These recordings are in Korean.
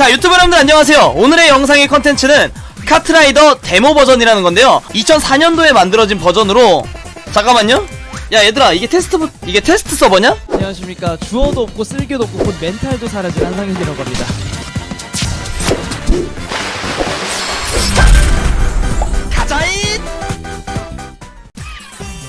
자 유튜브 여러분들 안녕하세요. 오늘의 영상의 컨텐츠는 카트라이더 데모 버전이라는 건데요. 2004년도에 만들어진 버전으로 잠깐만요. 야 얘들아 이게 테스트 부- 이게 테스트 서버냐? 안녕하십니까. 주어도 없고 쓸개도 없고 곧 멘탈도 사라진 한상현이라고 합니다. 가자잇!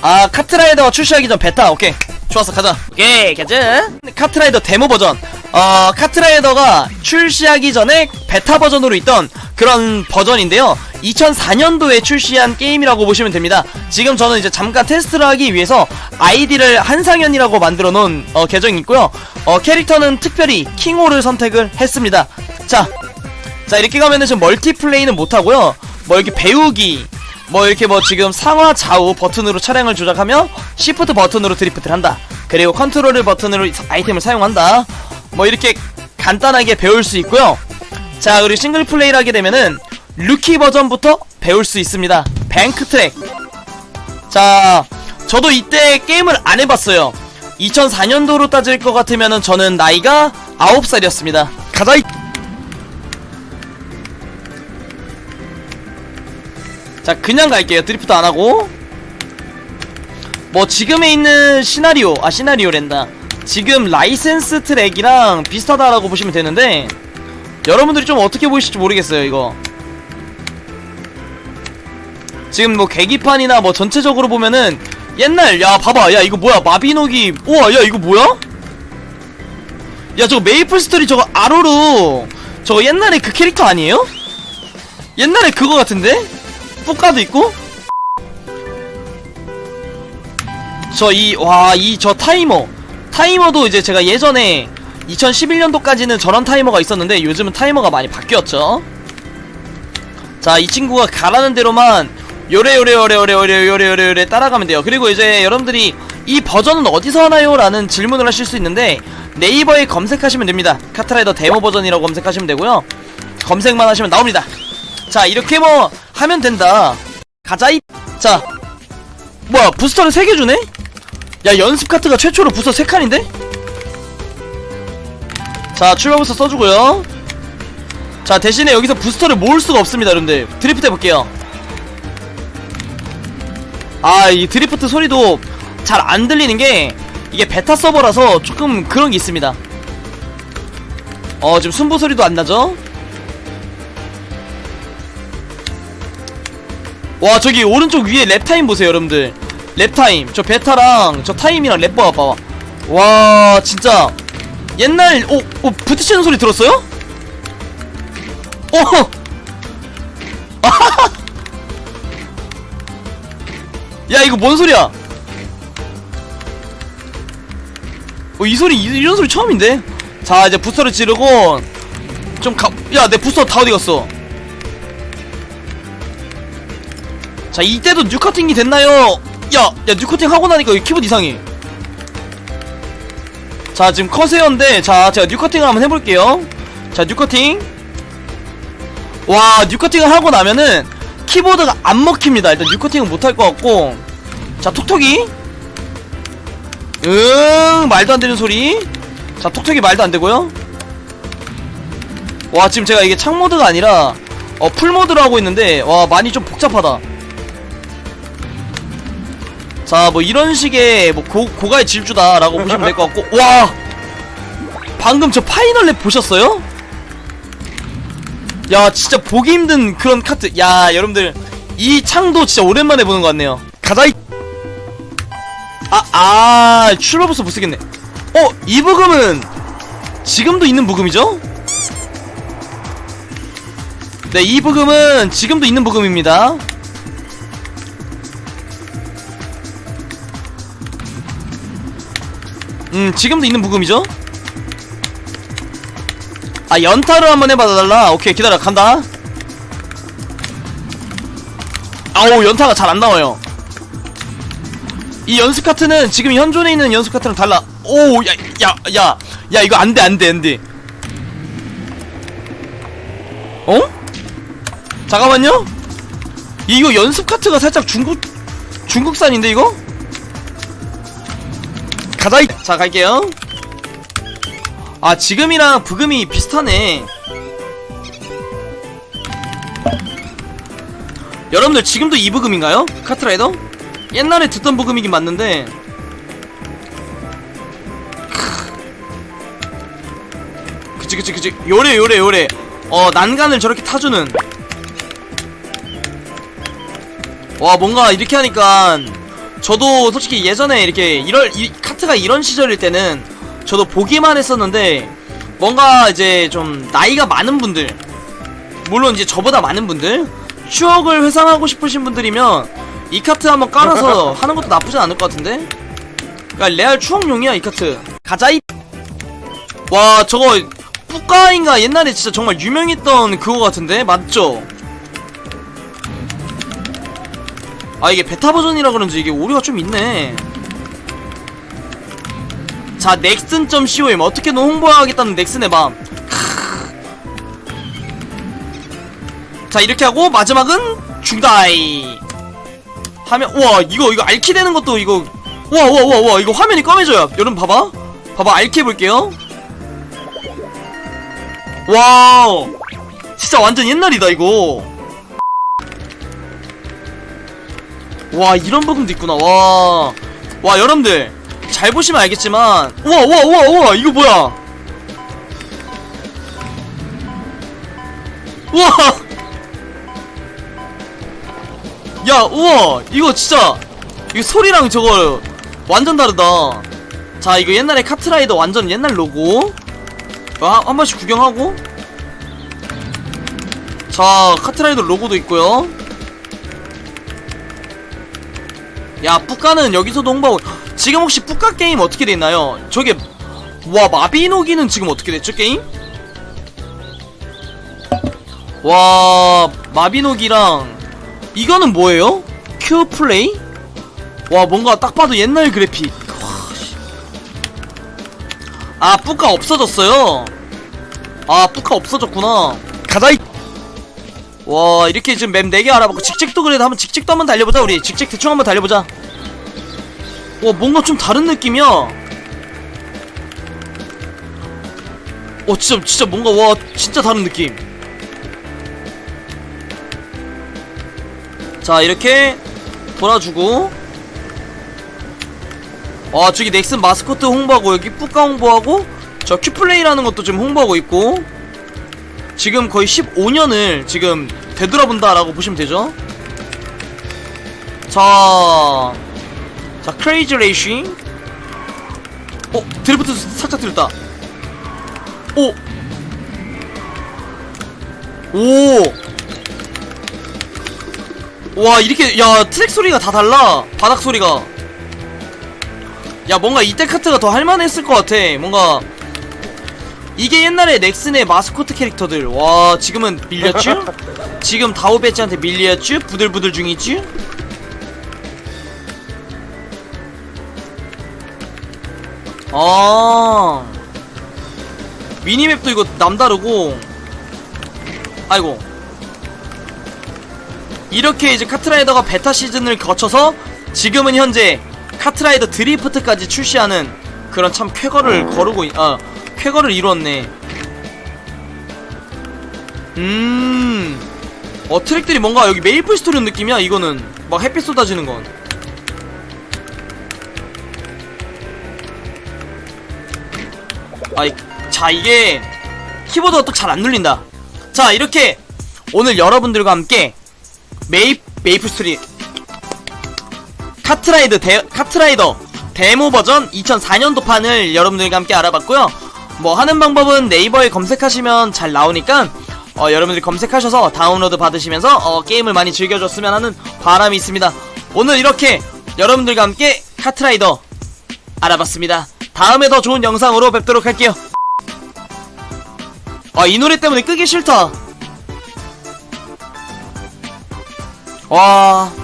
아 카트라이더가 출시하기 전 베타. 오케이. 좋았어 가자. 오케이 가자. 카트라이더 데모 버전 어 카트라이더가 출시하기 전에 베타 버전으로 있던 그런 버전인데요. 2004년도에 출시한 게임이라고 보시면 됩니다. 지금 저는 이제 잠깐 테스트를 하기 위해서 아이디를 한상현이라고 만들어 놓은 어, 계정이 있고요. 어 캐릭터는 특별히 킹호를 선택을 했습니다. 자 자 이렇게 가면은 지금 멀티플레이는 못하고요. 뭐 이렇게 배우기 뭐 이렇게 뭐 지금 상하 좌우 버튼으로 차량을 조작하며 시프트 버튼으로 드리프트를 한다. 그리고 컨트롤 버튼으로 아이템을 사용한다 뭐 이렇게 간단하게 배울 수 있고요. 자 그리고 싱글 플레이를 하게 되면은 루키 버전부터 배울 수 있습니다. 뱅크 트랙. 자 저도 이때 게임을 안 해봤어요. 2004년도로 따질 것 같으면은 저는 나이가 9살이었습니다. 가자! 이 자 그냥 갈게요. 드리프트 안하고. 뭐 지금에 있는 시나리오 아 시나리오 랜다 지금 라이센스 트랙이랑 비슷하다라고 보시면 되는데 여러분들이 좀 어떻게 보이실지 모르겠어요 이거. 지금 뭐 계기판이나 뭐 전체적으로 보면은 옛날 야 봐봐. 야 이거 뭐야? 마비노기. 우와 야 이거 뭐야? 야 저거 메이플 스토리 저거 아로루 저거 옛날에 그 캐릭터 아니에요? 옛날에 그거 같은데? 뿌까도 있고? 저 이 와 이 저 타이머 타이머도 이제 제가 예전에 2011년도까지는 저런 타이머가 있었는데 요즘은 타이머가 많이 바뀌었죠. 자 이 친구가 가라는 대로만 요래 요래 요래 요래 요래 요래 요래 따라가면 돼요. 그리고 이제 여러분들이 이 버전은 어디서 하나요? 라는 질문을 하실 수 있는데 네이버에 검색하시면 됩니다. 카트라이더 데모 버전이라고 검색하시면 되고요. 검색만 하시면 나옵니다. 자 이렇게 뭐 하면 된다. 가자이 자 뭐야 부스터를 3개 주네? 야 연습 카트가 최초로 부스터 3칸인데? 자 출발 부스터 써주고요. 자 대신에 여기서 부스터를 모을 수가 없습니다 여러분들. 드리프트 해볼게요. 아 이 드리프트 소리도 잘 안 들리는 게 이게 베타 서버라서 조금 그런 게 있습니다. 어 지금 순보 소리도 안 나죠? 와 저기 오른쪽 위에 랩타임 보세요 여러분들 랩타임. 저 베타랑 저 타임이랑 랩 봐봐 와 진짜. 옛날 오, 오 부딪히는 소리 들었어요? 오 야 이거 뭔 소리야? 어, 이 소리 이, 이런 소리 처음인데? 자 이제 부스터를 지르고 좀야내 부스터 다 어디 갔어? 자 이때도 뉴커팅이 됐나요? 야! 야 뉴커팅 하고 나니까 이 키보드 이상해. 자 지금 커세어인데 자 제가 뉴커팅을 한번 해볼게요. 자 뉴커팅. 와 뉴커팅을 하고 나면은 키보드가 안 먹힙니다. 일단 뉴커팅은 못할 것 같고. 자 톡톡이. 응 말도 안 되는 소리. 자 톡톡이 말도 안 되고요. 와 지금 제가 이게 창모드가 아니라 어 풀모드로 하고 있는데 와 많이 좀 복잡하다 자, 뭐 이런 식의 뭐 고, 고가의 질주다라고 보시면 될 것 같고 와! 방금 저 파이널 랩 보셨어요? 야, 진짜 보기 힘든 그런 카트. 야, 여러분들 이 창도 진짜 오랜만에 보는 것 같네요. 가자 이 아, 아, 출발부터 못 쓰겠네. 어, 이 부금은 지금도 있는 부금이죠? 네, 이 부금은 지금도 있는 부금입니다. 음 지금도 있는 부금이죠? 아 연타를 한번 해봐달라 오케이 기다려 간다 아우 연타가 잘 안나와요 이 연습 카트는 지금 현존에 있는 연습 카트랑 달라 오야야 야 야 이거 안돼 안돼 안돼 어? 잠깐만요 이거 연습 카트가 살짝 중국 중국산인데 이거? 가자! 자 갈게요. 아 지금이랑 부금이 비슷하네. 여러분들 지금도 이 부금인가요? 카트라이더? 옛날에 듣던 부금이긴 맞는데. 그치 그치 그치. 요래 요래 요래. 어 난간을 저렇게 타주는. 와 뭔가 이렇게 하니까 저도 솔직히 예전에 이렇게 이럴 이 카트가 이런 시절일 때는 저도 보기만 했었는데 뭔가 이제 좀 나이가 많은 분들 물론 이제 저보다 많은 분들 추억을 회상하고 싶으신 분들이면 이 카트 한번 깔아서 하는 것도 나쁘지 않을 것 같은데? 그니까 레알 추억용이야 이 카트. 가자 이 와 저거 뿌까인가? 옛날에 진짜 정말 유명했던 그거 같은데? 맞죠? 아 이게 베타 버전이라 그런지 이게 오류가 좀 있네. 자 넥슨.com 어떻게든 홍보하겠다는 넥슨의 마음. 자 이렇게 하고 마지막은 중다이. 하면 우와 이거 이거 알키 되는 것도 이거. 우와 우와 우와 우와 이거 화면이 검해져요. 여러분 봐봐. 봐봐 알키 해볼게요. 와우. 진짜 완전 옛날이다 이거 와 이런 부분도 있구나. 와. 와 여러분들. 잘 보시면 알겠지만 우와 우와 우와 우와 이거 뭐야? 우와. 야 우와 이거 진짜 이거 소리랑 저거 완전 다르다. 자 이거 옛날에 카트라이더 완전 옛날 로고. 어, 한, 한 번씩 구경하고. 자 카트라이더 로고도 있고요 야 뿌까는 여기서도 홍보하고 지금 혹시 뿌까 게임 어떻게 됐나요? 저게 와 마비노기는 지금 어떻게 됐죠 게임? 와 마비노기랑 이거는 뭐예요? 큐 플레이? 와 뭔가 딱 봐도 옛날 그래픽. 아 뿌까 없어졌어요 아 뿌까 없어졌구나 가자 이 와 이렇게 지금 맵 4개 알아보고 직직도 그래도 한번 직직도 한번 달려보자 우리. 직직 대충 한번 달려보자. 와 뭔가 좀 다른 느낌이야. 어 진짜 진짜 뭔가 와 진짜 다른 느낌. 자 이렇게 돌아주고. 와 저기 넥슨 마스코트 홍보하고 여기 뿌까 홍보하고 저 큐플레이라는 것도 지금 홍보하고 있고 지금 거의 15년을 지금 되돌아본다라고 보시면 되죠. 자, 자 크레이지 레이싱. 어, 드리프트 살짝 들었다. 오, 오, 와 이렇게 야 트랙 소리가 다 달라. 바닥 소리가. 야 뭔가 이때 카트가 더 할만했을 것 같아. 뭔가 이게 옛날에 넥슨의 마스코트 캐릭터들 와 지금은 밀렸쥬? 지금 다오배치한테 밀렸쥬? 부들부들 중이쥬? 아 미니맵도 이거 남다르고 아이고 이렇게 이제 카트라이더가 베타 시즌을 거쳐서 지금은 현재 카트라이더 드리프트까지 출시하는 그런 참 쾌거를 거르고 있- 아 쾌거를 이루었네. 음. 어, 트랙들이 뭔가 여기 메이플 스토리 느낌이야, 이거는. 막 햇빛 쏟아지는 건. 아이, 자, 이게 키보드가 또 잘 안 눌린다. 자, 이렇게 오늘 여러분들과 함께 메이, 메이플 스토리 카트라이드 데, 카트라이더 데모 버전 2004년도 판을 여러분들과 함께 알아봤고요. 뭐 하는 방법은 네이버에 검색하시면 잘 나오니까 어, 여러분들이 검색하셔서 다운로드 받으시면서 어, 게임을 많이 즐겨줬으면 하는 바람이 있습니다. 오늘 이렇게 여러분들과 함께 카트라이더 알아봤습니다. 다음에 더 좋은 영상으로 뵙도록 할게요. 아, 이 노래 때문에 끄기 싫다. 와.